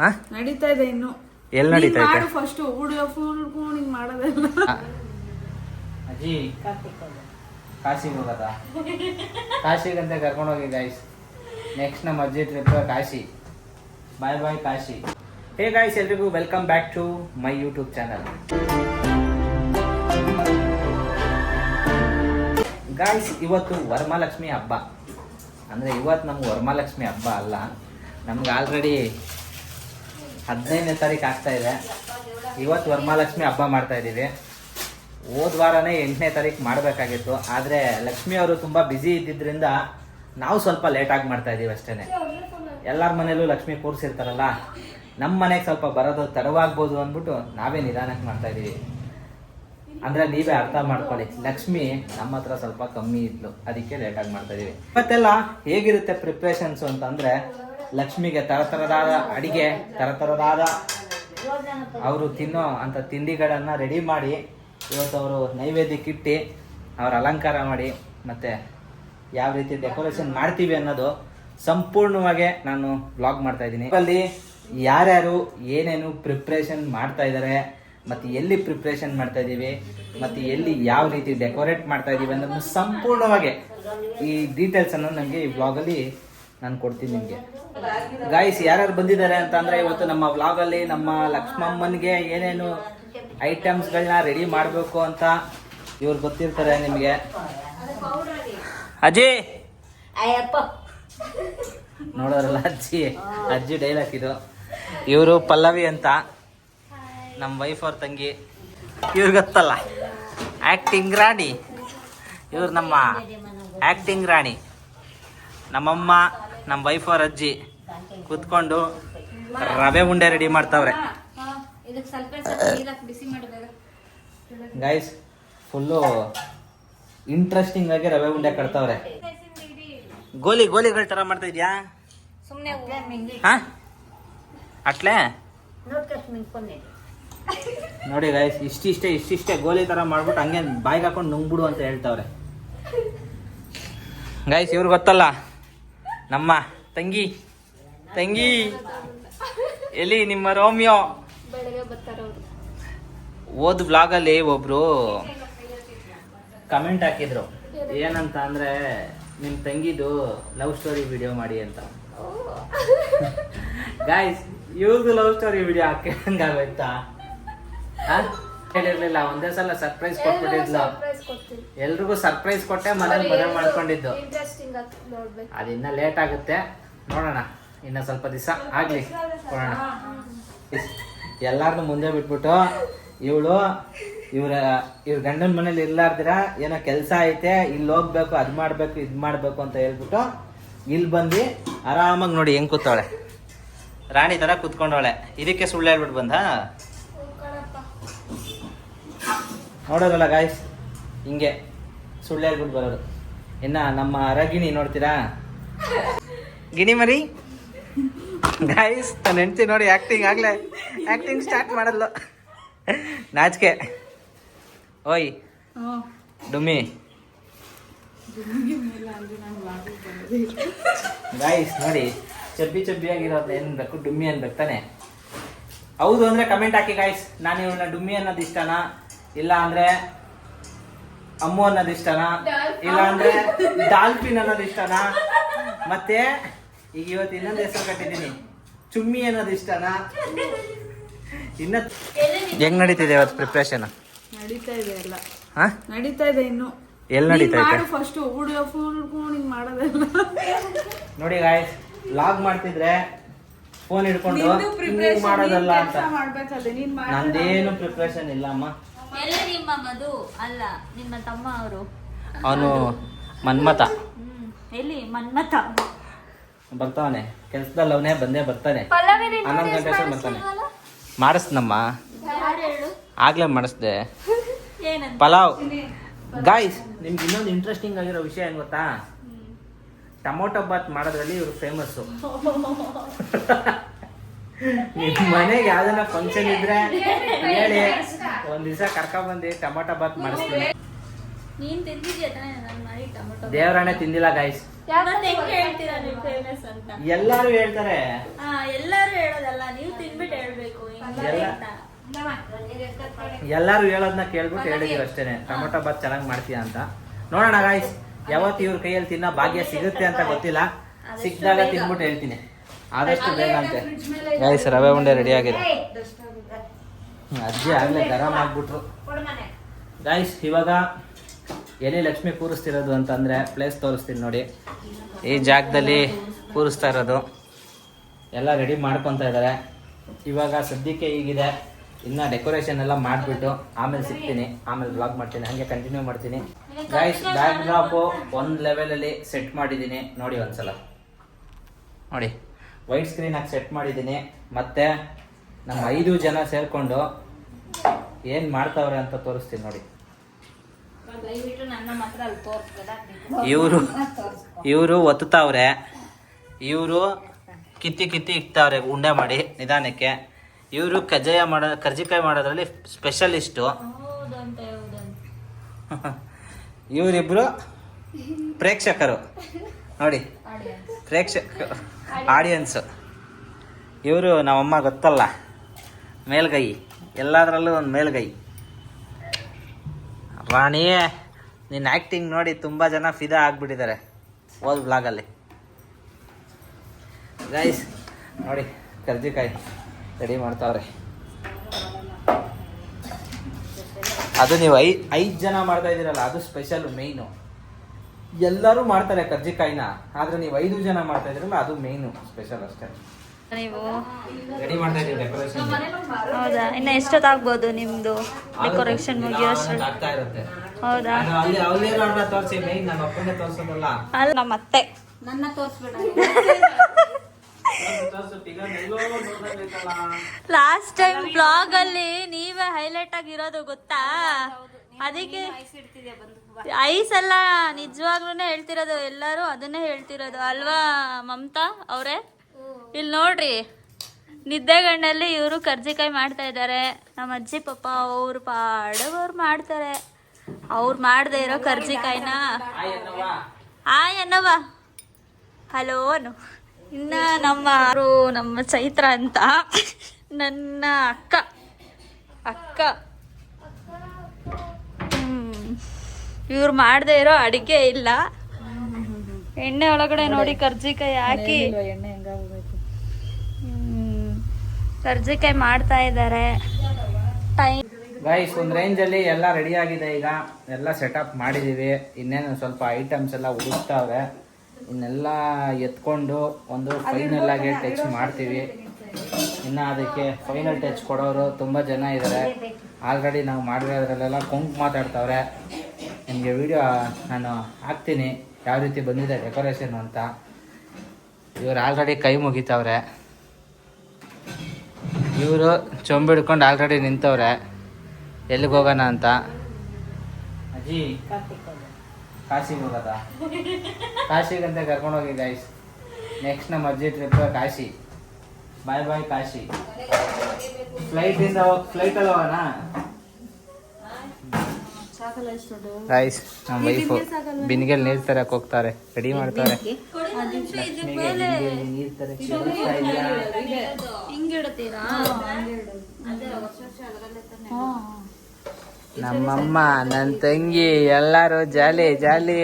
ಹಾ ನಡೀತಾ ಇದೆ ಇನ್ನು. ಎಲ್ಲಿ ನಡೀತಾ ಇದೆ? ಫಸ್ಟ್ ಹುಡುಗ ಫುಲ್ ಹಿಂಗ್ ಮಾಡೋದೆಲ್ಲ ಅಜ್ಜಿ ಕಾಶಿಗೆ ಹೋಗದ? ಕಾಶಿಗಂತ ಕರ್ಕೊಂಡು ಹೋಗಿ ಗಾಯ್ಸ್ ನೆಕ್ಸ್ಟ್ ನಮ್ಮ ಅಜ್ಜಿ trip Kashi. Bye bye Kashi. Hey guys ಎಲ್ರಿಗೂ welcome back to my YouTube channel guys ಇವತ್ತು ವರಮಹಾಲಕ್ಷ್ಮಿ ಹಬ್ಬ. ಅಂದರೆ ಇವತ್ತು ನಮ್ಗೆ ವರಮಹಾಲಕ್ಷ್ಮಿ ಹಬ್ಬ ಅಲ್ಲ. ನಮ್ಗೆ ಆಲ್ರೆಡಿ ಹದಿನೈದನೇ ತಾರೀಕು ಆಗ್ತಾ ಇದೆ. ಇವತ್ತು ವರಮಹಾಲಕ್ಷ್ಮಿ ಹಬ್ಬ ಮಾಡ್ತಾ ಇದ್ದೀವಿ. ಹೋದ ವಾರನೇ ಎಂಟನೇ ತಾರೀಕು ಮಾಡಬೇಕಾಗಿತ್ತು. ಆದರೆ ಲಕ್ಷ್ಮಿ ಅವರು ತುಂಬ ಬ್ಯುಸಿ ಇದ್ದಿದ್ದರಿಂದ ನಾವು ಸ್ವಲ್ಪ ಲೇಟಾಗಿ ಮಾಡ್ತಾ ಇದ್ದೀವಿ ಅಷ್ಟೇ ಎಲ್ಲರ ಮನೇಲೂ ಲಕ್ಷ್ಮಿ ಕೂರಿಸಿರ್ತಾರಲ್ಲ. ನಮ್ಮ ಮನೆಗೆ ಸ್ವಲ್ಪ ಬರೋದು ತಡವಾಗ್ಬೋದು ಅಂದ್ಬಿಟ್ಟು ನಾವೇ ನಿಧಾನಕ್ಕೆ ಮಾಡ್ತಾ ಇದ್ದೀವಿ. ಅಂದರೆ ನೀವೇ ಅರ್ಥ ಮಾಡ್ಕೊಳ್ಳಿ. ಲಕ್ಷ್ಮಿ ನಮ್ಮ ಹತ್ರ ಸ್ವಲ್ಪ ಕಮ್ಮಿ ಇದ್ಲು. ಅದಕ್ಕೆ ಲೇಟಾಗಿ ಮಾಡ್ತಾ ಇದ್ದೀವಿ. ಇವತ್ತೆಲ್ಲ ಹೇಗಿರುತ್ತೆ ಪ್ರಿಪ್ರೇಷನ್ಸು ಅಂತಂದ್ರೆ ಲಕ್ಷ್ಮಿಗೆ ತರತರದಾದ ಅಡಿಗೆ, ತರತರದಾದ ಅವರು ತಿನ್ನೋ ಅಂತ ತಿಂಡಿಗಳನ್ನು ರೆಡಿ ಮಾಡಿ, ಇವತ್ತು ಅವರು ನೈವೇದ್ಯಕ್ಕಿಟ್ಟು ಅವ್ರ ಅಲಂಕಾರ ಮಾಡಿ, ಮತ್ತೆ ಯಾವ ರೀತಿ ಡೆಕೋರೇಷನ್ ಮಾಡ್ತೀವಿ ಅನ್ನೋದು ಸಂಪೂರ್ಣವಾಗಿ ನಾನು ಬ್ಲಾಗ್ ಮಾಡ್ತಾ ಇದ್ದೀನಿ. ಅಲ್ಲಿ ಯಾರ್ಯಾರು ಏನೇನು ಪ್ರಿಪ್ರೇಷನ್ ಮಾಡ್ತಾ ಇದ್ದಾರೆ ಮತ್ತೆ ಎಲ್ಲಿ ಪ್ರಿಪ್ರೇಷನ್ ಮಾಡ್ತಾ ಇದ್ದೀವಿ, ಮತ್ತೆ ಎಲ್ಲಿ ಯಾವ ರೀತಿ ಡೆಕೋರೇಟ್ ಮಾಡ್ತಾ ಇದ್ದೀವಿ ಅನ್ನೋದನ್ನು ಸಂಪೂರ್ಣವಾಗಿ ಈ ಡೀಟೇಲ್ಸ್ ಅನ್ನು ನನಗೆ ಈ ಬ್ಲಾಗಲ್ಲಿ ನಾನು ಕೊಡ್ತೀನಿ ನಿಮಗೆ. ಗಾಯ್ಸ್ ಯಾರ್ಯಾರು ಬಂದಿದ್ದಾರೆ ಅಂತ ಅಂದ್ರೆ ಇವತ್ತು ನಮ್ಮ ವ್ಲಾಗಲ್ಲಿ ನಮ್ಮ ಲಕ್ಷ್ಮಮ್ಮನಿಗೆ ಏನೇನು ಐಟಮ್ಸ್ಗಳನ್ನ ರೆಡಿ ಮಾಡಬೇಕು ಅಂತ ಇವ್ರು ಗೊತ್ತಿರ್ತಾರೆ ನಿಮಗೆ. ಅಜ್ಜಿ! ನೋಡೋರಲ್ಲ ಅಜ್ಜಿ? ಅಜ್ಜಿ ಡೈಲಾಗ್ ಇದು. ಇವರು ಪಲ್ಲವಿ ಅಂತ. ನಮ್ಮ ವೈಫ್ ಅವ್ರ ತಂಗಿ. ಇವ್ರಿಗೆ ಗೊತ್ತಲ್ಲ. ಆ್ಯಕ್ಟಿಂಗ್ ರಾಣಿ. ಇವ್ರು ನಮ್ಮ ಆ್ಯಕ್ಟಿಂಗ್ ರಾಣಿ. ನಮ್ಮಮ್ಮ ನಮ್ಮ ವೈಫ್ ಅವ್ರ ಅಜ್ಜಿ ಕುತ್ಕೊಂಡು ರವೆ ಉಂಡೆ ರೆಡಿ ಮಾಡ್ತಾವ್ರೆ. ಇದಕ್ಕೆ ಸ್ವಲ್ಪ ನೀರಾಕ್ ಬಿಸಿ ಮಾಡಬೇಕು ಗೈಸ್ ಫುಲ್ಲು ಇಂಟ್ರೆಸ್ಟಿಂಗ್ ಆಗಿ ರವೆ ಉಂಡೆ ಕಟ್ತಾವ್ರೆ. ಗೋಲಿ ಗೋಲಿಗಳ ತರ ಮಾಡ್ತಾ ಇದ್ಯಾ? ಸುಮ್ಮನೆ ಹಾ. ಅಟ್ಲೆ? ನೋಡಿ ಗೈಸ್ ಇಷ್ಟಿಷ್ಟೇ ಇಷ್ಟಿಷ್ಟೇ ಗೋಲಿ ತರ ಮಾಡ್ಬಿಟ್ಟು ಹಂಗೆ ಬಾಯಿಗೆ ಹಾಕೊಂಡು ನುಂಗ್ಬಿಡು ಅಂತ ಹೇಳ್ತಾವ್ರೆ. ಗೈಸ್ ಇವ್ರು ಗೊತ್ತಲ್ಲ? ನಮ್ಮ ತಂಗಿ. ತಂಗಿ. ಎಲ್ಲಿ ನಿಮ್ಮ ರೋಮಿಯೋ? ಓದ್ ಬ್ಲಾಗಲ್ಲಿ ಒಬ್ರು ಕಮೆಂಟ್ ಹಾಕಿದ್ರು. ಏನಂತ ಅಂದ್ರೆ ನಿಮ್ ತಂಗಿದು ಲವ್ ಸ್ಟೋರಿ ವಿಡಿಯೋ ಮಾಡಿ ಅಂತ. ಗಾಯ್ಸ್ ಇವ್ರದ್ದು ಲವ್ ಸ್ಟೋರಿ ವಿಡಿಯೋ ಹಾಕಂಗಾಗೋಯ್ತಾ? ಹೇಳಿರ್ಲಿಲ್ಲ ಒಂದೇ ಸಲ ಸರ್ಪ್ರೈಸ್ ಕೊಟ್ಬಿಟ್ಟಿದ್ಲು. ಎಲ್ರಿಗೂ ಸರ್ಪ್ರೈಸ್ ಕೊಟ್ಟೆ ಮನೇಲಿ ಮದುವೆ ಮಾಡ್ಕೊಂಡಿದ್ದು. ಇಂಟ್ರೆಸ್ಟಿಂಗ್ ಅದಿನ್ನ ಲೇಟ್ ಆಗುತ್ತೆ. ನೋಡೋಣ ಇನ್ನ ಸ್ವಲ್ಪ ದಿವಸ ಆಗ್ಲಿ. ಕೊಡೋಣ ಎಲ್ಲಾರ್ನು ಮುಂದೆ ಬಿಟ್ಬಿಟ್ಟು ಇವಳು ಇವ್ರ ಇವ್ರ ಗಂಡನ ಮನೇಲಿ ಇರ್ಲಾರ್ದಿರ ಏನೋ ಕೆಲಸ ಐತೆ ಇಲ್ಲಿ ಹೋಗ್ಬೇಕು ಅದು ಮಾಡ್ಬೇಕು ಇದು ಮಾಡ್ಬೇಕು ಅಂತ ಹೇಳ್ಬಿಟ್ಟು ಇಲ್ಲಿ ಬಂದು ಆರಾಮಾಗಿ ನೋಡಿ ಹೆಂಗೆ ಕೂತವಳೆ. ರಾಣಿ ತರ ಕೂತ್ಕೊಂಡವಳೆ. ಇದಕ್ಕೆ ಸುಳ್ಳು ಹೇಳ್ಬಿಟ್ಟು ಬಂದ? ನೋಡೋರಲ್ಲ ಗಾಯ್ಸ್ ಹಿಂಗೆ ಸುಳ್ಳು ಹೇಳ್ಬಿಟ್ಟು ಬರೋದು. ಇನ್ನ ನಮ್ಮ ರಗಿಣಿ ನೋಡ್ತೀರಾ? ಗಿಣಿ ಮರಿ? ಗಾಯ್ಸ್ ನನ್ನ ಹೆಂಡತಿ ನೋಡಿ ಆಕ್ಟಿಂಗ್ ಆಗಲೇ. ಆಕ್ಟಿಂಗ್ ಸ್ಟಾರ್ಟ್ ಮಾಡಲ್ಲ ನಾಚಿಕೆ. ಓಯ್, ಡುಮ್ಮಿ. ಗಾಯ್ಸ್ ನೋಡಿ, ಚಬ್ಬಿ ಚಬ್ಬಿಯಾಗಿರೋದು ಏನು ಬೇಕು? ಡುಮ್ಮಿ ಅನ್ಬೇಕು ತಾನೆ. ಹೌದು ಅಂದ್ರೆ ಕಮೆಂಟ್ ಹಾಕಿ ಗಾಯ್ಸ್ ನಾನು ಇವನ್ನ ಡುಮ್ಮಿ ಅನ್ನೋದು ಇಷ್ಟನಾ? ಇಲ್ಲ ಅಂದ್ರೆ ಅಮ್ಮು ಅನ್ನೋದು ಇಷ್ಟನಾ? ಇಲ್ಲ ಅಂದ್ರೆ ಡಾಲ್ಫಿನ್ ಅನ್ನೋದು ಇಷ್ಟನಾ? ಮತ್ತೆ ಈಗ ಇವತ್ತು ಇನ್ನೊಂದು ಹೆಸರು ಕಟ್ಟಿದ್ದೀನಿ. ಚುಮ್ಮಿ ಅನ್ನೋದು ಇಷ್ಟನಾ? ಇನ್ನ ಹೆಂಗ್ ನಡೀತಿದೆ ಇವತ್ತು ಪ್ರಿಪ್ರೇಷನ್ ನಡೀತಾ ಇದೆ ಎಲ್ಲ. ಹಾ? ನಡೀತಾ ಇದೆ ಇನ್ನು. ಎಲ್ಲಿ ನೀನ್ ನಡೀತಾ ಇದೆ? ಫಸ್ಟ್ ಹುಡುಗ ಫುಲ್ ಹಿಂಗ್ ಮಾಡೋದೆಲ್ಲ. ನೋಡಿ ಗಾಯ್ಸ್ ಲಾಗ್ ಮಾಡ್ತಿದ್ರೆ ಫೋನ್ ಹಿಡ್ಕೊಂಡು ಮಾಡೋದಲ್ಲ ಅಂತ. ನಂದೇನು ಪ್ರಿಪ್ರೇಷನ್ ಇಲ್ಲ ಅಮ್ಮ ಎಲ್ಲ ನಿಮ್ಮ ಮಧು ಅಲ್ಲ ನಿಮ್ಮ ತಮ್ಮ ಅವರು. ಅವನು ಮನ್ಮತ ಹ್ಮ್ ಎಲ್ಲಿ? ಮನ್ಮಥ. ಬರ್ತಾವನೆ. ಕೆಲ್ಸದಲ್ಲಿ ಅವನೇ ಬಂದೇ ಬರ್ತಾನೆ. ಹನ್ನೊಂದು ಗಂಟೆ ಬರ್ತಾನೆ. ಮಾಡಿಸ್ನಮ್ಮ? ಯಾರು ಹೇಳು? ಆಗ್ಲೇ ಮಾಡಿಸ್ದೆ. ಏನಂತ? ಪಲಾವ್. ಗಾಯ್ಸ್ ನಿಮ್ಗೆ ಇನ್ನೊಂದು ಇಂಟ್ರೆಸ್ಟಿಂಗ್ ಆಗಿರೋ ವಿಷಯ ಏನು ಗೊತ್ತಾ? ಟೊಮೊಟೊ ಬಾತ್ ಮಾಡೋದ್ರಲ್ಲಿ ಇವರು ಫೇಮಸ್ಸು ನಿಮ್ ಮನೆಗೆ ಯಾವ್ದನ್ನ ಫಂಕ್ಷನ್ ಇದ್ರೆ ಹೇಳಿ. ಒಂದ್ ದಿವಸ ಬಂದಿ ಟೊಮೊಟೊ ಬಾತ್ ಮಾಡಿಸ್ತೀನಿ. ನೀನ್ ತಿಂದಿದ್ಯಾ ತಾನೇ? ನಾನು ಮಾಡಿ ಟೊಮೊಟೊ ದೇವರಾಣೆ ತಿಂದಿಲ್ಲ ಗಾಯ್ಸ್ ಮತ್ತೆ ಹೆಂಗ್ ಹೇಳ್ತೀರಾ ನೀವು ಫೇಮಸ್ ಅಂತ? ಎಲ್ಲಾರು ಹೇಳ್ತಾರೆ. ಹಾ ಎಲ್ಲರೂ ಹೇಳೋದಲ್ಲ ನೀವು ತಿನ್ಬಿಟ್ಟು ಹೇಳ್ಬೇಕು ಹಿಂಗೆ ಎಲ್ಲ- ಅಂತ. ಎಲ್ಲಾರು ಹೇಳೋದನ್ನ ಕೇಳ್ಬಿಟ್ಟು ಹೇಳಿದ್ರು ಅಷ್ಟೇನೆ ಟೊಮೊಟೊ ಬಾತ್ ಚೆನ್ನಾಗಿ ಮಾಡ್ತೀಯ ಅಂತ. ನೋಡೋಣ ಗಾಯ್ಸ್ ಯಾವತ್ತು ಇವ್ರ ಕೈಯಲ್ಲಿ ತಿನ್ನೋ ಭಾಗ್ಯ ಸಿಗುತ್ತೆ ಅಂತ ಗೊತ್ತಿಲ್ಲ. ಸಿಕ್ಕಿದಾಗ ತಿನ್ಬಿಟ್ಟು ಹೇಳ್ತೀನಿ. ಆದಷ್ಟು ಬೇಗ ಅಂತೆ. ಗಾಯ್ಸ್ ರವೆ ಉಂಡೆ ರೆಡಿ ಆಗಿದೆ. ಅಜ್ಜಿ ಆಗಲೇ ಗರಂ ಆಗ್ಬಿಟ್ರು. ಗಾಯ್ಸ್ ಇವಾಗ ಎಲ್ಲಿ ಲಕ್ಷ್ಮಿ ಕೂರಿಸ್ತಿರೋದು ಅಂತಂದ್ರೆ ಪ್ಲೇಸ್ ತೋರಿಸ್ತೀನಿ ನೋಡಿ. ಈ ಜಾಗದಲ್ಲಿ ಕೂರಿಸ್ತಾ ಇರೋದು. ಎಲ್ಲ ರೆಡಿ ಮಾಡ್ಕೊತಾ ಇದ್ದಾರೆ. ಇವಾಗ ಸದ್ಯಕ್ಕೆ ಈಗಿದೆ ಇನ್ನ ಡೆಕೋರೇಷನ್ ಎಲ್ಲ ಮಾಡಿಬಿಟ್ಟು ಆಮೇಲೆ ಸಿಗ್ತೀನಿ. ಆಮೇಲೆ ಬ್ಲಾಗ್ ಮಾಡ್ತೀನಿ. ಹಾಗೆ ಕಂಟಿನ್ಯೂ ಮಾಡ್ತೀನಿ. ಗೈಸ್ ಬ್ಯಾಕ್ ಡ್ರಾಪು ಒಂದು ಲೆವೆಲಲ್ಲಿ ಸೆಟ್ ಮಾಡಿದ್ದೀನಿ. ನೋಡಿ ಒಂದ್ಸಲ. ನೋಡಿ. ವೈಟ್ ಸ್ಕ್ರೀನ್ ಹಾಕಿ ಸೆಟ್ ಮಾಡಿದ್ದೀನಿ. ಮತ್ತೆ ನಮ್ಮ ಐದು ಜನ ಸೇರಿಕೊಂಡು ಏನು ಮಾಡ್ತಾವ್ರೆ ಅಂತ ತೋರಿಸ್ತೀನಿ ನೋಡಿ. ದಯವಿಟ್ಟು ನನ್ನ ಮಾತ್ರ ಅಲ್ಲಿ ತೋರಿಸ್ಬೇಡ. ಇವರು ಇವರು ಒತ್ತುತ್ತಾವ್ರೆ. ಇವರು ಕಿತ್ತಿ ಕಿತ್ತಿ ಇಕ್ತಾವ್ರೆ ಉಂಡೆ ಮಾಡಿ ನಿಧಾನಕ್ಕೆ. ಇವರು ಕಜ್ಜಾಯ ಮಾಡೋ ಕರ್ಜಿಕಾಯಿ ಮಾಡೋದ್ರಲ್ಲಿ ಸ್ಪೆಷಲಿಸ್ಟು ಇವರಿಬ್ರು ಪ್ರೇಕ್ಷಕರು. ನೋಡಿ. ಪ್ರೇಕ್ಷಕ ಆಡಿಯನ್ಸು ಇವರು ನಮ್ಮಮ್ಮ ಗೊತ್ತಲ್ಲ. ಮೇಲ್ಗೈ. ಎಲ್ಲದರಲ್ಲೂ ಒಂದು ಮೇಲ್ಗೈ. ರಾಣಿ ನಿನ್ನ ಆ್ಯಕ್ಟಿಂಗ್ ನೋಡಿ ತುಂಬ ಜನ ಫಿದಾ ಆಗಿಬಿಟ್ಟಿದ್ದಾರೆ. ಓದ್ ಬ್ಲಾಗಲ್ಲಿ ಗೈಸ್ ನೋಡಿ, ಕರ್ಜಿಕಾಯಿ ರೆಡಿ ಮಾಡ್ತಾವ್ರೆ. ಅದು ನೀವು ಐ ಐದು ಜನ ಮಾಡ್ತಾ ಇದ್ದೀರಲ್ಲ, ಅದು ಸ್ಪೆಷಲ್ ಮೇಯ್ನು ಎಲ್ಲರೂ ಮಾಡ್ತಾರೆ ಕರ್ಜಿಕಾಯಿನ. ಆದ್ರೆ ನೀವು ಐದು ಜನ ಮಾಡ್ತಾ ಇದ್ರಲ್ಲ ಅದು ಮೇಯ್ನು ಸ್ಪೆಷಲ್ ಅಷ್ಟೇ. ನೀವು ರೆಡಿ ಮಾಡ್ತಾ ಇದ್ದೀವಿ ಡೆಕೋರೇಷನ್ ಹೌದಾ? ಇನ್ನ ಎಷ್ಟೊತ್ತಾಗ್ಬೋದು ನಿಮ್ದು ಡೆಕೋರೇಷನ್ ಮುಗಿಯೋಷ್ಟು ಆಗ್ತಾ ಇರುತ್ತೆ. ಹೌದಾ? ಅದು ಅಲ್ಲಿ ಅವ್ಲೇನವ್ರನ್ನ ತೋರಿಸಿ ಮೇಯ್ನ್ ನಮ್ಮ ಅಪ್ಪನೇ ತೋರ್ಸೋದಲ್ಲ. ಅಲ್ಲ ನಮ್ಮ ಅತ್ತೆ. ನನ್ನ ತೋರಿಸ್ಬೇಡ. ತೋರ್ಸು, figure ಎಲ್ಲೋ ನೋಡ್ದಂಗೈತಲ್ಲ. ಲಾಸ್ಟ್ ಟೈಮ್ ಬ್ಲಾಗ್ ಅಲ್ಲಿ ನೀವೇ ಹೈಲೈಟ್ ಆಗಿರೋದು ಗೊತ್ತಾ? ಅದಕ್ಕೆ ಐಸ್ ಅಲ್ಲ ನಿಜವಾಗ್ಲೂ ಹೇಳ್ತಿರೋದು. ಎಲ್ಲರೂ ಅದನ್ನೇ ಹೇಳ್ತಿರೋದು. ಅಲ್ವಾ ಮಮತಾ ಅವರೇ? ಇಲ್ಲಿ ನೋಡ್ರಿ ನಿದ್ದೆಗಣ್ಣಲ್ಲಿ ಇವರು ಕರ್ಜಿಕಾಯಿ ಮಾಡ್ತಾ ಇದ್ದಾರೆ ನಮ್ಮ ಅಜ್ಜಿ ಪಪ್ಪ ಅವ್ರು ಪಾಡವ್ರು ಮಾಡ್ತಾರೆ. ಅವ್ರು ಮಾಡದೆ ಇರೋ ಕರ್ಜಿಕಾಯಿನ. ಆ ಎನ್ನವ ಆಯ್ ಅನ್ನವ ಹಲೋ ಅನು ಇನ್ನ ನಮ್ಮ ನಮ್ಮ ಚೈತ್ರ ಅಂತ? ನನ್ನ ಅಕ್ಕ. ಅಕ್ಕ ಹ್ಮ್ ಇವ್ರು ಮಾಡದೇ ಇರೋ ಅಡಿಗೆ ಇಲ್ಲ. ಎಣ್ಣೆ ಒಳಗಡೆ ನೋಡಿ ಕರ್ಜಿಕಾಯಿ ಹಾಕಿ. ಕರ್ಜಿಕಾಯಿ ಮಾಡ್ತಾ ಇದ್ದಾರೆ ಟೈಮ್. ಗೈಸ್ ಒಂದು ರೇಂಜಲ್ಲಿ ಎಲ್ಲ ರೆಡಿ ಆಗಿದೆ ಈಗ. ಎಲ್ಲ ಸೆಟಪ್ ಮಾಡಿದ್ದೀವಿ ಇನ್ನೇನು ಸ್ವಲ್ಪ ಐಟಮ್ಸ್ ಎಲ್ಲ ಹುಡುಕ್ತಾವೆ ಇನ್ನೆಲ್ಲ ಎತ್ಕೊಂಡು ಒಂದು ಫೈನಲ್ ಆಗಿ ಟಚ್ ಮಾಡ್ತೀವಿ. ಇನ್ನು ಅದಕ್ಕೆ ಫೈನಲ್ ಟಚ್ ಕೊಡೋರು ತುಂಬ ಜನ ಇದ್ದಾರೆ ಆಲ್ರೆಡಿ ನಾವು ಮಾಡಿರೋದ್ರಲ್ಲೆಲ್ಲ ಕುಂಕ್ ಮಾತಾಡ್ತಾವ್ರೆ. ನಿಮಗೆ ವಿಡಿಯೋ ನಾನು ಹಾಕ್ತೀನಿ. ಯಾವ ರೀತಿ ಬಂದಿದೆ ಡೆಕೋರೇಷನ್ ಅಂತ. ಇವರು ಆಲ್ರೆಡಿ ಕೈ ಮುಗಿತವ್ರೆ. ಇವರು ಚೊಂಬಿಡ್ಕೊಂಡು ಆಲ್ರೆಡಿ ನಿಂತವ್ರೆ. ಎಲ್ಲಿಗೆ ಹೋಗೋಣ ಅಂತ? ಅಜ್ಜಿ ಕಾಶಿಗೆ ಹೋಗೋದ? ಕಾಶಿಗಂತ ಕರ್ಕೊಂಡು ಹೋಗಿ ಗೈಸ್ ನೆಕ್ಸ್ಟ್ ನಮ್ಮ ಅಜ್ಜಿ trip Kashi. Bye bye Kashi. ಫ್ಲೈಟಿಂದ ಹೋಗಿ ಫ್ಲೈಟಲ್ಲಿ ಹೋಗೋಣ ದೊಡ್ಡ ನಮ್ಮ ವೈಫು ಬಿನ್ಗೆಲ್ ನೀರು ತರಕ್ಕೆ ಹೋಗ್ತಾರೆ. ರೆಡಿ ಮಾಡ್ತಾರೆ. ನಮ್ಮಮ್ಮ ನನ್ನ ತಂಗಿ ಎಲ್ಲರೂ ಜಾಲಿ ಜಾಲಿ.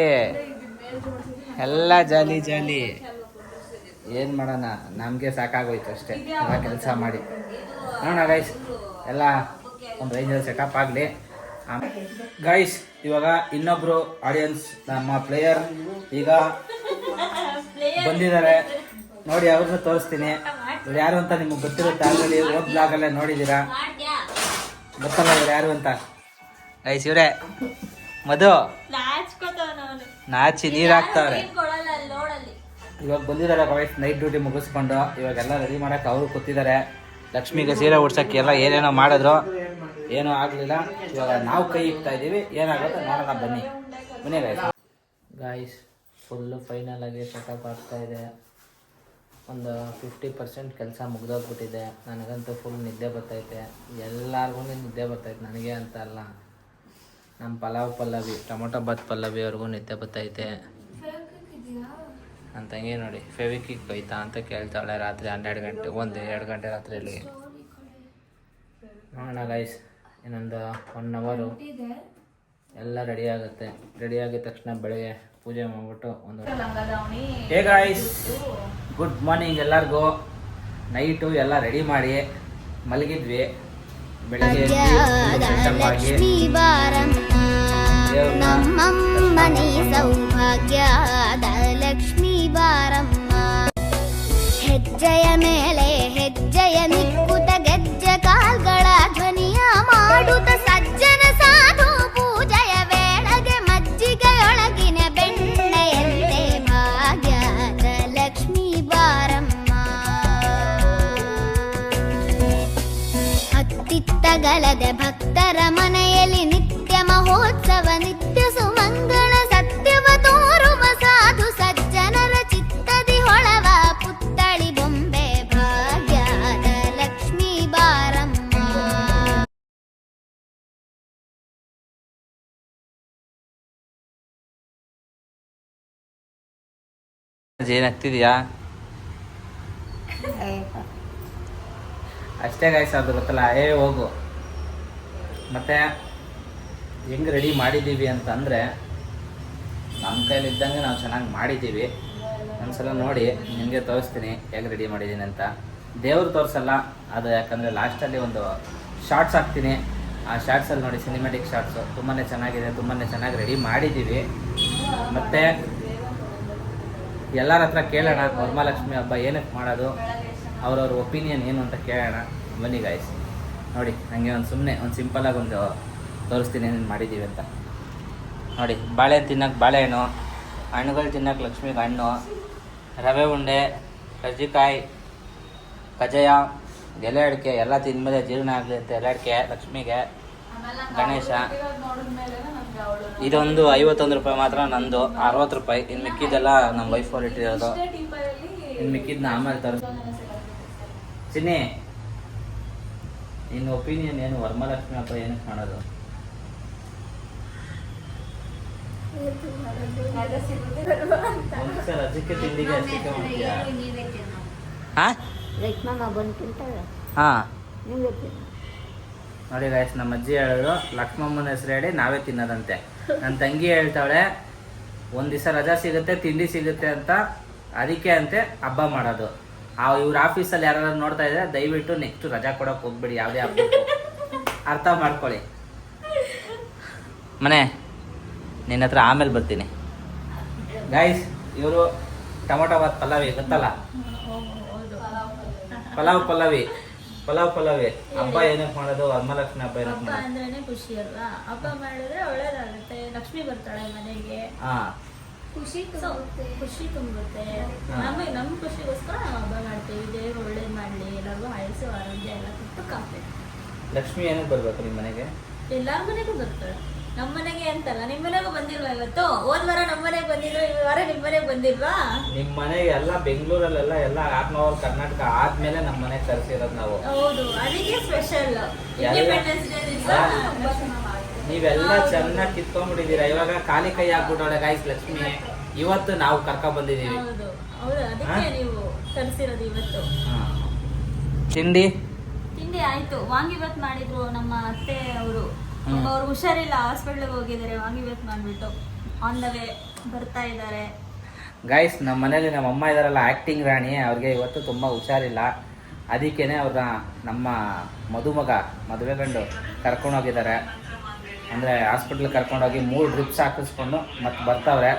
ಎಲ್ಲ ಜಾಲಿ ಜಾಲಿ. ಏನು ಮಾಡೋಣ? ನಮಗೆ ಸಾಕಾಗೋಯ್ತು ಅಷ್ಟೇ. ಎಲ್ಲ ಕೆಲಸ ಮಾಡಿ. ನೋಡೋಣ ರೈಸ್ ಎಲ್ಲ ಒಂದು ರೈಸ್ ಸೆಟಪ್ ಆಗಲಿ. ಗೈಸ್ ಇವಾಗ ಇನ್ನೊಬ್ರು ಆಡಿಯನ್ಸ್ ನಮ್ಮ ಪ್ಲೇಯರ್ ಈಗ ಬಂದಿದ್ದಾರೆ. ನೋಡಿ, ಅವ್ರನ್ನ ತೋರಿಸ್ತೀನಿ. ಯಾರು ಅಂತ ನಿಮ್ಗೆ ಗೊತ್ತಿರುತ್ತೆ ಆಲ್ರೆಡಿ ಓದ್ ಬ್ಲಾಗಲ್ಲೇ ನೋಡಿದ್ದೀರಾ? ಗೊತ್ತಲ್ಲ ಇವ್ರು ಯಾರು ಅಂತ. ಗೈಸ್ ಇವ್ರೆ, ಮಧು. ನಾಚಿ, ನೀರು ಹಾಕ್ತಾವ್ರೆ. ಇವಾಗ ಬಂದಿದ್ದಾರೆ ಗೈಸ್ ನೈಟ್ ಡ್ಯೂಟಿ ಮುಗಿಸ್ಕೊಂಡು. ಇವಾಗೆಲ್ಲ ರೆಡಿ ಮಾಡಕ್ಕೆ ಅವರು ಕೂತಿದ್ದಾರೆ. ಲಕ್ಷ್ಮಿಗೆ ಸೀರೆ ಉಡ್ಸಕ್ಕೆ ಎಲ್ಲ ಏನೇನೋ ಮಾಡಿದ್ರು. ಏನೂ ಆಗಲಿಲ್ಲ. ಇವಾಗ ನಾವು ಕೈ ಇಕ್ತಾ ಇದ್ದೀವಿ. ಏನಾಗುತ್ತೆ ನೋಡೋಣ ಬನ್ನಿ. ಗೈಸ್ ಗಾಯ್ಸ್ ಫುಲ್ಲು ಫೈನಲ್ ಆಗಿ ಸೆಟಪ್ ಆಗ್ತಾ ಇದೆ. ಒಂದು ಫಿಫ್ಟಿ ಪರ್ಸೆಂಟ್ ಕೆಲಸ ಮುಗ್ದೋಗ್ಬಿಟ್ಟಿದೆ. ನನಗಂತೂ ಫುಲ್ ನಿದ್ದೆ ಬರ್ತೈತೆ. ಎಲ್ಲರಿಗೂ ನಿದ್ದೆ ಬರ್ತೈತೆ. ನನಗೆ ಅಂತ ಅಲ್ಲ. ನಮ್ಮ ಪಲಾವ್ ಪಲ್ಲವಿ, ಟೊಮೊಟೊ ಬಾತ್ ಪಲ್ಲವಿ ಅವ್ರಿಗೂ ನಿದ್ದೆ ಬರ್ತೈತೆ. ಅಂತಂಗೆ ತಂಗಿ ನೋಡಿ, ಫೆವಿಕಿಕ್ ಬೈತಾ ಅಂತ ಕೇಳ್ತಾಳೆ ರಾತ್ರಿ ಹನ್ನೆರಡು ಗಂಟೆ, ಒಂದು ಎರಡು ಗಂಟೆ ರಾತ್ರಿಯಲ್ಲಿ. ನೋಡೋಣ ಗೈಸ್ ಇನ್ನೊಂದು ಒನ್ ಅವರು ಎಲ್ಲ ರೆಡಿ ಆಗುತ್ತೆ. ರೆಡಿ ಆಗಿದ ತಕ್ಷಣ ಬೆಳಗ್ಗೆ ಪೂಜೆ ಮಾಡಿಬಿಟ್ಟು ಒಂದು ಹೇ ಗಾಯ್ಸ್ ಗುಡ್ ಮಾರ್ನಿಂಗ್ ಎಲ್ಲರಿಗೂ. ನೈಟು ಎಲ್ಲ ರೆಡಿ ಮಾಡಿ ಮಲಗಿದ್ವಿ. ಬೆಳಗ್ಗೆ ನಮ್ಮಮ್ಮನಿ ಸೌಭಾಗ್ಯದ ಲಕ್ಷ್ಮೀ ಬಾರಮ್ಮ. ಹೆಜ್ಜೆಯ ಮೇಲೆ ಹತ್ತಿತ್ತಗಲದೆ ಭಕ್ತರ ಮನೆಯಲ್ಲಿ ನಿತ್ಯ ಮಹೋತ್ಸವ ನಿತ್ಯ ಸುಮಂಗಳ ಸತ್ಯವ ತೋರುವ ಸಾಧು ಸಜ್ಜನರ ಚಿತ್ತದಿ ಹೊಳವ ಪುತ್ತಳಿ ಬೊಂಬೆ ಭಾಗ್ಯದ ಲಕ್ಷ್ಮೀ ಬಾರಮ್ಮ ಏನಾಗ್ತಿದ್ಯಾ? ಅಷ್ಟೇ ಗಾಯ್ಸ್ ಅದು ಗೊತ್ತಲ್ಲ, ಏ ಹೋಗು. ಮತ್ತು ಹೆಂಗೆ ರೆಡಿ ಮಾಡಿದ್ದೀವಿ ಅಂತಂದರೆ ನಮ್ಮ ಕೈಲಿದ್ದಂಗೆ ನಾವು ಚೆನ್ನಾಗಿ ಮಾಡಿದ್ದೀವಿ. ಒಂದ್ಸಲ ನೋಡಿ, ನಿಮಗೆ ತೋರಿಸ್ತೀನಿ ಹೇಗೆ ರೆಡಿ ಮಾಡಿದ್ದೀನಿ ಅಂತ. ದೇವ್ರು ತೋರಿಸಲ್ಲ, ಅದು ಯಾಕಂದರೆ ಲಾಸ್ಟಲ್ಲಿ ಒಂದು ಶಾರ್ಟ್ಸ್ ಹಾಕ್ತೀನಿ. ಆ ಶಾರ್ಟ್ಸಲ್ಲಿ ನೋಡಿ ಸಿನಿಮ್ಯಾಟಿಕ್ ಶಾರ್ಟ್ಸು ತುಂಬಾ ಚೆನ್ನಾಗಿದೆ ತುಂಬಾ ಚೆನ್ನಾಗಿ ರೆಡಿ ಮಾಡಿದ್ದೀವಿ. ಮತ್ತು, ಎಲ್ಲರ ಹತ್ರ ಕೇಳೋಣ, ವರಮಹಾಲಕ್ಷ್ಮಿ ಹಬ್ಬ ಏನಕ್ಕೆ ಮಾಡೋದು? ಅವ್ರವ್ರ ಒಪಿನಿಯನ್ ಏನು ಅಂತ ಕೇಳೋಣ. ಬನ್ನಿ ಗಾಯ್ಸ್ ನೋಡಿ ನನಗೆ ಒಂದು ಸುಮ್ಮನೆ ಒಂದು ಸಿಂಪಲಾಗಿ ಒಂದು ತೋರಿಸ್ತೀನಿ ಏನೇನು ಮಾಡಿದ್ದೀವಿ ಅಂತ. ನೋಡಿ, ಬಾಳೆ ತಿನ್ನೋಕೆ ಬಾಳೆಹಣ್ಣು ಹಣ್ಣುಗಳು ತಿನ್ನೋಕೆ ಲಕ್ಷ್ಮಿಗೆ ಹಣ್ಣು, ರವೆ ಉಂಡೆ, ಕರ್ಜಿಕಾಯಿ ಕಜಯ ಎಲೆ ಅಡಿಕೆ ಎಲ್ಲ ತಿಂದಮೇಲೆ ಜೀರ್ಣ ಆಗಲಿ ಅಂತ ಎಲೆ ಅಡಿಕೆ ಲಕ್ಷ್ಮಿಗೆ, ಗಣೇಶ. ಇದೊಂದು ಐವತ್ತೊಂದು ರೂಪಾಯಿ ಮಾತ್ರ, ನಂದು ಅರವತ್ತು ರೂಪಾಯಿ. ಇನ್ನು ಮಿಕ್ಕಿದ್ದೆಲ್ಲ ನಮ್ಮ ವೈಫ್ ಅವ್ರು ಇಟ್ಟಿರೋದು. ಇನ್ನು ಮಿಕ್ಕಿದ್ನ ಆಮೇಲೆ ತರ ಚಿನ್ನಿ ನಿನ್ನ ಒಪಿನಿಯನ್ ಏನು? ವರ್ಮಲಕ್ಷ್ಮಿ ಹಬ್ಬ ಏನಕ್ಕೆ ಕಾಣೋದು? ಅದಕ್ಕೆ ತಿಂಡಿಗೆ ಅಷ್ಟಕ್ಕೆ ಮಾಡ್ತೀಯಾ? ಹಾಂ ಲಕ್ಷ್ಮಮ್ಮ ಬಂದು ತಿಂತಾಳೆ ಹಾಂ. ನಿಮ್ಗೆ ತಿನ್ನು. ನೋಡಿ ಗಾಯ್ಸ್ ನಮ್ಮ ಅಜ್ಜಿ ಹೇಳಿದ್ರು ಲಕ್ಷ್ಮಮ್ಮನ ಹೆಸರು ಹೇಳಿ ನಾವೇ ತಿನ್ನೋದಂತೆ. ನನ್ನ ತಂಗಿ ಹೇಳ್ತಾಳೆ ಒಂದ್ ದಿವಸ ರಜಾ ಸಿಗುತ್ತೆ ತಿಂಡಿ ಸಿಗುತ್ತೆ ಅಂತ ಅದಕ್ಕೆ ಅಂತೆ ಹಬ್ಬ ಮಾಡೋದು. ಆ ಇವ್ರ ಆಫೀಸಲ್ಲಿ ಯಾರು ನೋಡ್ತಾ ಇದ್ರೆ ದಯವಿಟ್ಟು ನೆಕ್ಸ್ಟ್ ರಜಾ ಕೊಡೋಕೆ ಹೋಗ್ಬೇಡಿ ಯಾವುದೇ ಹಬ್ಬಕ್ಕೂ ಅರ್ಥ ಮಾಡ್ಕೊಳ್ಳಿ. ಮನೆ ನಿನ್ನ ಹತ್ರ ಆಮೇಲೆ ಬರ್ತೀನಿ. ಗೈಸ್ ಇವರು ಟೊಮೊಟೊ ಬಾತ್ ಪಲಾವಿ ಗೊತ್ತಲ್ಲ? ಪಲಾವ್ ಪಲಾವಿ ಪಲಾವ್ ಪಲಾವಿ ಹಬ್ಬ ಏನಕ್ಕೆ ಮಾಡೋದು? ವರಮಹಾಲಕ್ಷ್ಮಿ ಹಬ್ಬ ಏನಕ್ಕೆ ಮಾಡೋದು? ಖುಷಿ ಅಲ್ವಾ? ಹಬ್ಬ ಮಾಡಿದ್ರೆ ಒಳ್ಳೇದಾಗುತ್ತೆ. ಲಕ್ಷ್ಮಿ ಬರ್ತಾಳೆ ಮನೆಗೆ. ಹಾ. ಖುಷಿ ಸೊ ಖುಷಿ ತುಂಬುತ್ತೆ. ನಮಗೆ ನಮ್ಮ ಖುಷಿಗೋಸ್ಕರ ನಾವು ಹಬ್ಬ ಮಾಡ್ತೀವಿ. ದೇವ್ರು ಒಳ್ಳೇದು ಮಾಡಲಿ. ಎಲ್ಲರಿಗೂ ಆಯಸ್ಸು ಆರೋಗ್ಯ ಎಲ್ಲ ಕೊಟ್ಟು ಕಾಪಾಡಿ ಲಕ್ಷ್ಮಿ ಏನಕ್ಕೆ ಬರ್ಬೇಕು ನಿಮ್ಮ ಮನೆಗೆ? ಎಲ್ಲಾರ ಮನೆಗೂ ಬರ್ತಾಳೆ ನಮ್ಮ ಮನೆಗೆ ಅಂತಲ್ಲ ನಿಮ್ಮ ಮನೆಗೂ ಬಂದಿಲ್ವಾ ಇವತ್ತು? ಹೋದ ವಾರ ನಮ್ಮ ಮನೆಗೆ ಬಂದಿದ್ರು ಈ ವಾರ ನಿಮ್ಮ ಮನೆಗೆ ಬಂದಿಲ್ವಾ? ನಿಮ್ಮ ಮನೆಗೆ ಎಲ್ಲ ಬೆಂಗಳೂರಲ್ಲೆಲ್ಲ ಎಲ್ಲ ಆತ್ಮವರ್ ಕರ್ನಾಟಕ ಆದ್ಮೇಲೆ ನಮ್ಮ ಮನೆಗೆ ತರ್ಸಿರೋದು ನಾವು. ಹೌದು ಅದಕ್ಕೆ ಸ್ಪೆಷಲ್ ಇಂಡಿಪೆಂಡೆನ್ಸ್ ಡೇ ದಿವಸ ನೀವೆಲ್ಲ ಚೆನ್ನಾಗಿ ಕಿತ್ಕೊಂಡ್ಬಿಟ್ಟಿದ್ದೀರಾ. ಇವಾಗ ಖಾಲಿ ಕೈ ಹಾಕ್ಬಿಟ್ಟವಳೆ ಗಾಯ್ಸ್ ಲಕ್ಷ್ಮಿ. ಇವತ್ತು ನಾವು ಕರ್ಕ ಬಂದಿದ್ದೀವಿ. ಹೌದು. ಹೌದು ಅದಕ್ಕೆ ನೀವು ಕರ್ಸಿರೋದು ಇವತ್ತು. ತಿಂಡಿ? ತಿಂಡಿ ಆಯ್ತು. ವಾಂಗಿಬಾತ್ ಮಾಡಿದ್ರು ನಮ್ಮ ಅತ್ತೆ ಅವರು. ಅವ್ರು ಹುಷಾರಿಲ್ಲ ಹಾಸ್ಪಿಟ್ಲಿಗೆ ಹೋಗಿದ್ದಾರೆ. ವಾಂಗಿಬಾತ್ ಮಾಡ್ಬಿಟ್ಟು ಆನ್ ದ ವೇ ಬರ್ತಾ ಇದ್ದಾರೆ. ಗಾಯ್ಸ್ ನಮ್ಮ ಮನೇಲಿ ನಮ್ಮ ಅಮ್ಮ ಇದಾರಲ್ಲ ಆ್ಯಕ್ಟಿಂಗ್ ರಾಣಿ. ಅವ್ರಿಗೆ ಇವತ್ತು ತುಂಬ ಹುಷಾರಿಲ್ಲ. ಅದಕ್ಕೇನೆ ಅವ್ರನ್ನ ನಮ್ಮ ಮದುಮಗ ಮದುವೆ ಗಂಡು ಕರ್ಕೊಂಡೋಗಿದ್ದಾರೆ. ಅಂದರೆ ಹಾಸ್ಪಿಟ್ಲಿಗೆ ಕರ್ಕೊಂಡೋಗಿ ಮೂರು ಡ್ರಿಪ್ಸ್ ಹಾಕಿಸ್ಕೊಂಡು ಮತ್ತೆ ಬರ್ತಾವ್ರೆ.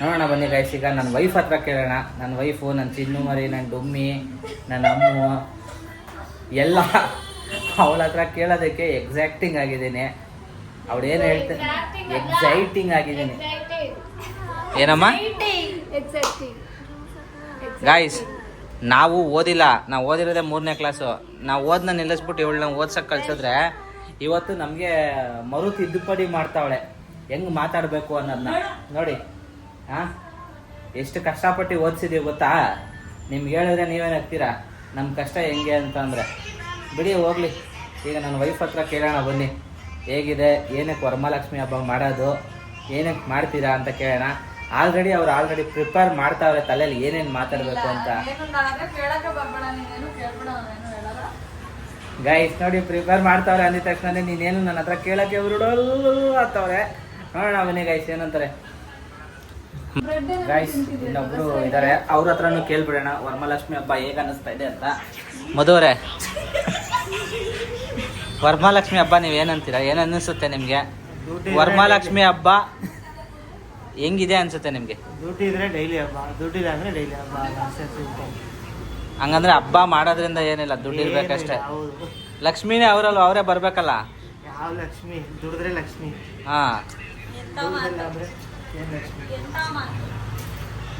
ನೋಡೋಣ ಬನ್ನಿ ಗಾಯ್ಸ್ ಈಗ ನನ್ನ ವೈಫ್ ಹತ್ರ ಕೇಳೋಣ. ನನ್ನ ವೈಫು ನನ್ನ ಚಿನ್ನು ಮರಿ ನನ್ನ ಡುಮ್ಮಿ ನನ್ನ ಅಮ್ಮು, ಎಲ್ಲ ಅವಳ ಹತ್ರ ಕೇಳೋದಕ್ಕೆ ಎಕ್ಸೈಟಿಂಗ್ ಆಗಿದ್ದೀನಿ. ಅವಳೇನು ಹೇಳ್ತಾರೆ ಎಕ್ಸೈಟಿಂಗ್ ಆಗಿದ್ದೀನಿ. ಏನಮ್ಮ? ಗಾಯ್ಸ್ ನಾವು ಓದಿಲ್ಲ. ನಾವು ಓದಿರೋದೇ ಮೂರನೇ ಕ್ಲಾಸು ನಾವು ಓದ್ನ ನಿಲ್ಲಿಸ್ಬಿಟ್ಟು ಇವಳನ್ನ ಓದ್ಸಕ್ಕೆ ಕಳ್ಸಿದ್ರೆ ಇವತ್ತು ನಮಗೆ ಮರು ತಿದ್ದುಪಡಿ ಮಾಡ್ತಾವಳೆ. ಹೆಂಗ್ ಮಾತಾಡಬೇಕು ಅನ್ನೋದನ್ನ ನೋಡಿ. ಹಾ? ಎಷ್ಟು ಕಷ್ಟಪಟ್ಟು ಓದಿಸಿದೀವಿ ಗೊತ್ತಾ? ನಿಮ್ಗೆ ಹೇಳಿದ್ರೆ ನೀವೇನು ಹಾಕ್ತೀರಾ ನಮ್ಮ ಕಷ್ಟ ಹೆಂಗೆ ಅಂತಂದರೆ ಬಿಡಿ, ಹೋಗ್ಲಿ. ಈಗ ನನ್ನ ವೈಫ್ ಹತ್ರ ಕೇಳೋಣ ಬನ್ನಿ. ಹೇಗಿದೆ? ಏನಕ್ಕೆ ವರಮಹಾಲಕ್ಷ್ಮಿ ಹಬ್ಬ ಮಾಡೋದು? ಏನಕ್ಕೆ ಮಾಡ್ತೀರಾ ಅಂತ ಕೇಳೋಣ. ಆಲ್ರೆಡಿ ಅವ್ರು ಆಲ್ರೆಡಿ ಪ್ರಿಪೇರ್ ಮಾಡ್ತಾವ್ರೆ ತಲೆಯಲ್ಲಿ ಏನೇನು ಮಾತಾಡಬೇಕು ಅಂತ. ಗೈಸ್ ನೋಡಿ ಪ್ರಿಪೇರ್ ಮಾಡ್ತಾವ್ರೆ ಅಂದಿದ ತಕ್ಷಣ ನೀನೇನು ನನ್ನ ಹತ್ರ ಕೇಳಕ್ಕೆ ಉರುಡೋಲ್ ಆಗ್ತಾವ್ರೆ. ನೋಡೋಣ ಅವನೇ ಗೈಸ್ ಏನಂತಾರೆ. ಗೈಸ್ ಇನ್ನೊಬ್ರು ಇದಾರೆ. ಅವ್ರ ಹತ್ರನೂ ಕೇಳ್ಬಿಡೋಣ. ವರ್ಮಲಕ್ಷ್ಮಿ ಹಬ್ಬ ಹೇಗ ಅನಿಸ್ತಾ ಇದೆ ಅಂತ. ಮಧುವರೆ ವರಮಹಾಲಕ್ಷ್ಮಿ ಹಬ್ಬ ನೀವ್ ಏನಂತೀರಾ? ಏನ್ ಅನ್ನಿಸುತ್ತೆ ನಿಮ್ಗೆ? ವರಮಹಾಲಕ್ಷ್ಮಿ ಹಬ್ಬ ಹೆಂಗಿದೆ ಅನ್ಸುತ್ತೆ ನಿಮ್ಗೆ? ದುಡ್ಡು ಇದ್ರೆ ಡೈಲಿ ಹಬ್ಬ. ದುಡ್ಡಿಲ್ಲ ಅಂದ್ರೆ ಡೈಲಿ ಹಬ್ಬ. ಹಂಗಂದ್ರೆ ಹಬ್ಬ ಮಾಡೋದ್ರಿಂದ ಏನಿಲ್ಲ ದುಡ್ಡು ಇರ್ಬೇಕಷ್ಟೇ. ಲಕ್ಷ್ಮಿನೇ ಅವರಲ್ಲ ಅವರೇ ಬರ್ಬೇಕಲ್ಲ? ಯಾವ ಲಕ್ಷ್ಮಿ? ದುಡಿದ್ರೆ ಲಕ್ಷ್ಮಿ. ಹಾ.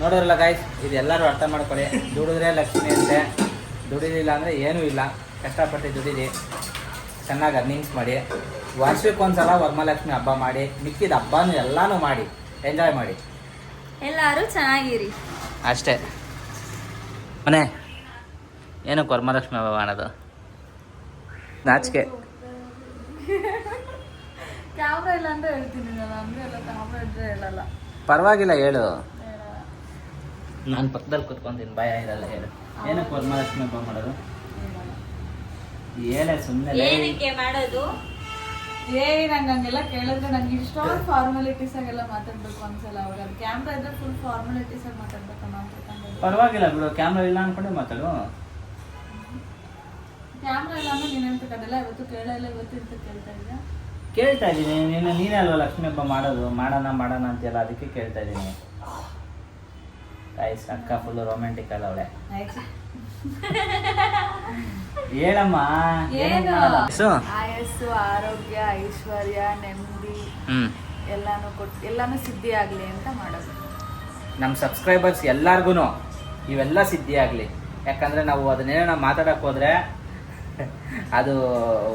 ನೋಡೋರಲ್ಲ ಗಾಯ್ಸ್ ಇದು ಎಲ್ಲರೂ ಅರ್ಥ ಮಾಡ್ಕೊಳ್ಳಿ. ದುಡಿದ್ರೆ ಲಕ್ಷ್ಮಿ ಅಂತೆ ದುಡಿಲಿಲ್ಲ ಅಂದರೆ ಏನೂ ಇಲ್ಲ. ಕಷ್ಟಪಟ್ಟು ದುಡಿದಿ ಚೆನ್ನಾಗಿ ಅರ್ನಿಂಗ್ಸ್ ಮಾಡಿ. ವರ್ಷಕ್ಕೊಂದ್ಸಲ ವರಮಹಾಲಕ್ಷ್ಮಿ ಹಬ್ಬ ಮಾಡಿ ಮಿಕ್ಕಿದ ಹಬ್ಬನೂ ಎಲ್ಲಾನು ಮಾಡಿ. ಎಂಜಾಯ್ ಮಾಡಿ. ಎಲ್ಲರೂ ಚೆನ್ನಾಗಿರಿ. ಅಷ್ಟೇ. ಮನೆ. ಏನಕ್ಕೆ ವರಮಹಾಲಕ್ಷ್ಮಿ ಹಬ್ಬ ಮಾಡೋದು ನಾಚಿಕೆ. ಕ್ಯಾಮ್ರಾ ಇಲ್ಲ ಅಂದ್ರೆ ಹೇಳ್ತೀನಿ ನಾನು ಅಂದ್ರೆ ಎಲ್ಲ ಕ್ಯಾಮ್ರಾ ಇದ್ರೆ ಹೇಳಲ್ಲ. ಪರವಾಗಿಲ್ಲ ಹೇಳು. ನಾನು ಪಕ್ಕದಲ್ಲಿ ಕುತ್ಕೊಂತೀನಿ ಭಯ ಇರಲ್ಲ ಹೇಳು. ಏನಕ್ಕೆ ವರಮಹಾಲಕ್ಷ್ಮಿ ಹಬ್ಬ ಮಾಡೋದು? ಏನೇ ಸುಮ್ಮನೆ ಏನಕ್ಕೆ ಮಾಡೋದು? ಏ ನಂಗೆ ಹಂಗೆಲ್ಲ ಕೇಳಿದ್ರೆ ನಂಗೆ ಇಷ್ಟೊಂದು ಫಾರ್ಮಾಲಿಟೀಸ್ ಆಗೆಲ್ಲ ಮಾತಾಡ್ಬೇಕು ಅನ್ಸಲ್ಲ ಅವಾಗ ಕ್ಯಾಮ್ರಾ ಇದ್ರೆ ಫುಲ್ ಫಾರ್ಮಾಲಿಟೀಸ್ ಆಗಿ ಮಾತಾಡ್ಬೇಕು ನಾವು ಪರವಾಗಿಲ್ಲ ಬಿಡು ಕ್ಯಾಮ್ರಾ ಇಲ್ಲ ಅನ್ಕೊಂಡೆ ಮಾತಾಡು. ಕ್ಯಾಮ್ರಾ ನೀನೇನು ಇವತ್ತು ಕೇಳಲ್ಲ ಇವತ್ತು ಅಂತ ಕೇಳ್ತಾ ಇದ್ದೆ ಕೇಳ್ತಾ ಇದ್ದೀನಿ ನೀನು ನೀನೇ ಅಲ್ವಾ ಲಕ್ಷ್ಮಿ ಹಬ್ಬ ಮಾಡೋದು? ಮಾಡೋಣ ಮಾಡೋಣ ಅಂತೆಲ್ಲ ಅದಕ್ಕೆ ಕೇಳ್ತಾ ಇದ್ದೀನಿ ಐಸ್ ಅಕ್ಕ ಫುಲ್ ರೊಮ್ಯಾಂಟಿಕ್ ಅಲ್ಲ ಅವಳೆ. ಹೇಳಮ್ಮ ಏನು? ಆಯಸ್ಸು? ಆರೋಗ್ಯ ಐಶ್ವರ್ಯ ನೆಮ್ಮದಿ ಹ್ಮ್. ಎಲ್ಲಾನು ಕೊಟ್ಟು ಎಲ್ಲಾನು ಸಿದ್ಧಿ ಆಗ್ಲಿ ಅಂತ ಮಾಡೋದು. ನಮ್ಮ ಸಬ್ಸ್ಕ್ರೈಬರ್ಸ್ ಎಲ್ಲಾರ್ಗು ಇವೆಲ್ಲ ಸಿದ್ಧಿ ಆಗಲಿ. ಯಾಕಂದ್ರೆ ನಾವು ಅದನ್ನೇನೋ ಮಾತಾಡಕ್ ಹೋದ್ರೆ ಅದು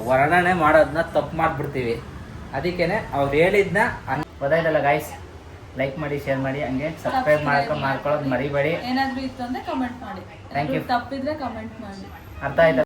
ವರ್ಣನೆ ಮಾಡೋದನ್ನ ತಪ್ಪು ಮಾಡಿಬಿಡ್ತೀವಿ. ಅದಕ್ಕೇನೆ ಅವ್ರು ಹೇಳಿದ್ನ ಹಂಗೆ ಗೊತ್ತಾಯ್ತಲ್ಲ ಗಾಯ್ಸ್ ಲೈಕ್ ಮಾಡಿ ಶೇರ್ ಮಾಡಿ ಹಂಗೆ ಸಬ್ಸ್ಕ್ರೈಬ್ ಮಾಡ್ಕೊಂಡು ಮಾಡ್ಕೊಳ್ಳೋದು ಮರಿಬೇಡಿ. ಏನಾದರೂ ಇತ್ತು ಅಂದ್ರೆ ಕಮೆಂಟ್ ಮಾಡಿ ಥ್ಯಾಂಕ್ ಯು ತಪ್ಪಿದ್ರೆ ಕಮೆಂಟ್ ಮಾಡಿ. ಅರ್ಥ ಆಯ್ತಾ?